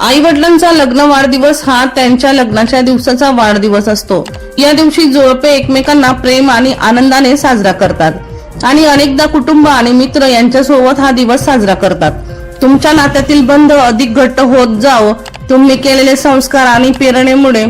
आई वडिलांचा लग्न वाढदिवस हा त्यांच्या लग्नाच्या दिवसाचा वाढदिवस असतो. या दिवशी जोडपे एकमेकांना प्रेम आणि आनंदाने साजरा करतात. आणि अनेकदा कुटुंब आणि मित्र यांच्यासोबत हा दिवस साजरा करतात. तुमच्या नात्यातील बंध अधिक घट्ट होत जावं. तुम्ही केलेले संस्कार आणि प्रेरणेमुळे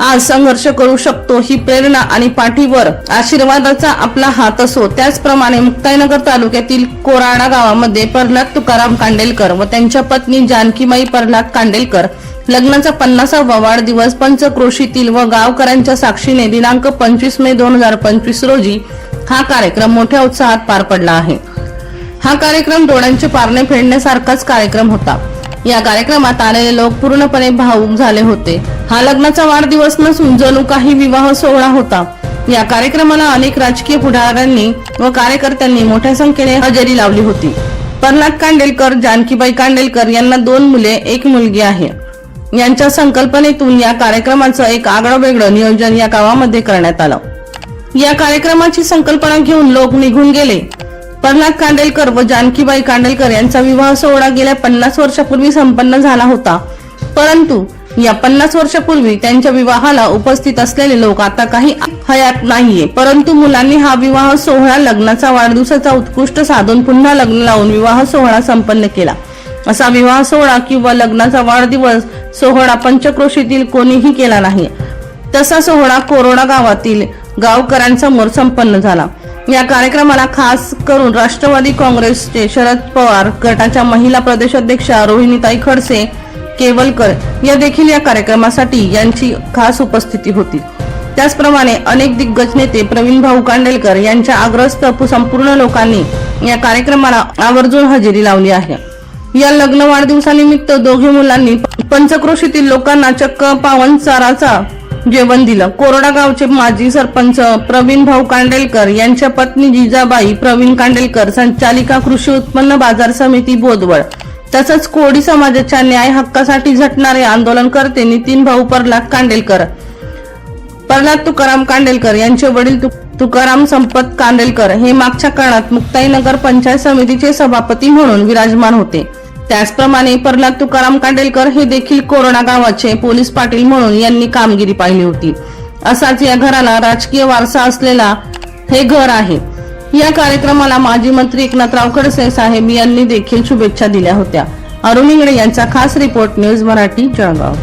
आज संघर्ष करू शकतो ही प्रेरणा आणि पाठीवर आशीर्वादाचा आपला हात असो. त्याचप्रमाणे मुक्ताईनगर तालुक्यातील कोराडा गावामध्ये प्रल्हाद तुकाराम कांडेलकर व त्यांच्या पत्नी जानकीमाई प्रल्हाद कांडेलकर लग्नाचा पन्नासावा वाढदिवस पंचक्रोशीतील व गावकऱ्यांच्या साक्षीने दिनांक पंचवीस मे दोन हजार पंचवीस रोजी हा कार्यक्रम मोठ्या उत्साहात पार पडला आहे. हा कार्यक्रम डोळ्यांचे पारणे फेडण्यासारखाच कार्यक्रम होता. या कार्यक्रमात आलेले लोक पूर्णपणे भावूक झाले होते. हा लग्नाचा वाढदिवस नसून जणू काही विवाह सोहळा होता. या कार्यक्रमाला अनेक राजकीय पुढाऱ्यांनी व कार्यकर्त्यांनी मोठ्या संख्येने हजेरी लावली होती. प्रल्हाद कांडेलकर जानकीबाई कांडेलकर यांना दोन मुले एक मुलगी आहे. यांच्या संकल्पनेतून या कार्यक्रमाचं एक आगळं वेगळं नियोजन या गावामध्ये करण्यात आलं. या कार्यक्रमाची संकल्पना घेऊन लोक निघून गेले. प्रल्हाद कांडेलकर व जानकीबाई कांडेलकर यांचा विवाह सोहळा गेल्या पन्नास वर्षापूर्वी संपन्न झाला होता. परंतु या पन्नास वर्षापूर्वी त्यांच्या विवाहाला उपस्थित असलेले लोक आता काही हयात नाहीये. परंतु मुलांनी हा विवाह सोहळा लग्नाचा वाढदिवसाचा उत्कृष्ट साधून पुन्हा लग्न लावून विवाह सोहळा संपन्न केला. असा विवाह सोहळा किंवा लग्नाचा वाढदिवस सोहळा पंचक्रोशीतील कोणीही केला नाही. तसा सोहळा कोरोना गावातील गावकऱ्यांसमोर संपन्न झाला. या कार्यक्रमाला खास करून राष्ट्रवादी काँग्रेसचे शरद पवार गटाच्या महिला प्रदेशाध्यक्षा रोहिणीताई खडसे केवलकर या देखील या कार्यक्रमासाठी यांची खास उपस्थिती होती. त्याचप्रमाणे अनेक दिग्गज नेते प्रवीण भाऊ कांडेलकर यांच्या आग्रस्त संपूर्ण लोकांनी या कार्यक्रमाला आवर्जून हजेरी लावली आहे. या लग्न वाढदिवसानिमित्त दोघे मुलांनी पंचक्रोशीतील लोकांना चक्क पावन चाराचा जेवण दिलं. कोरडा गावचे माजी सरपंच प्रवीण भाऊ कांडेलकर यांच्या पत्नी जिजाबाई प्रवीण कांडेलकर संचालिका कृषी उत्पन्न बाजार समिती बोदवळ तसंच कोडी समाजाच्या न्याय हक्कासाठी झटणारे आंदोलनकर्ते नितीन भाऊ प्रल्हाद कांडेलकर. प्रल्हाद तुकाराम कांडेलकर यांचे वडील तुकाराम संपत कांडेलकर हे मागच्या काळात मुक्ताईनगर पंचायत समितीचे सभापती म्हणून विराजमान होते. त्याचप्रमाणे प्रल्हाद तुकाराम कांडेलकर हे देखील कोरोना गावाचे पोलीस पाटील म्हणून यांनी कामगिरी पाहिली होती. असाच या घराला राजकीय वारसा असलेला हे घर आहे. या कार्यक्रमाला माजी मंत्री एकनाथराव खडसे साहेब यांनी देखील शुभेच्छा दिल्या होत्या. अरुण इंगळे यांचा खास रिपोर्ट न्यूज मराठी जळगाव.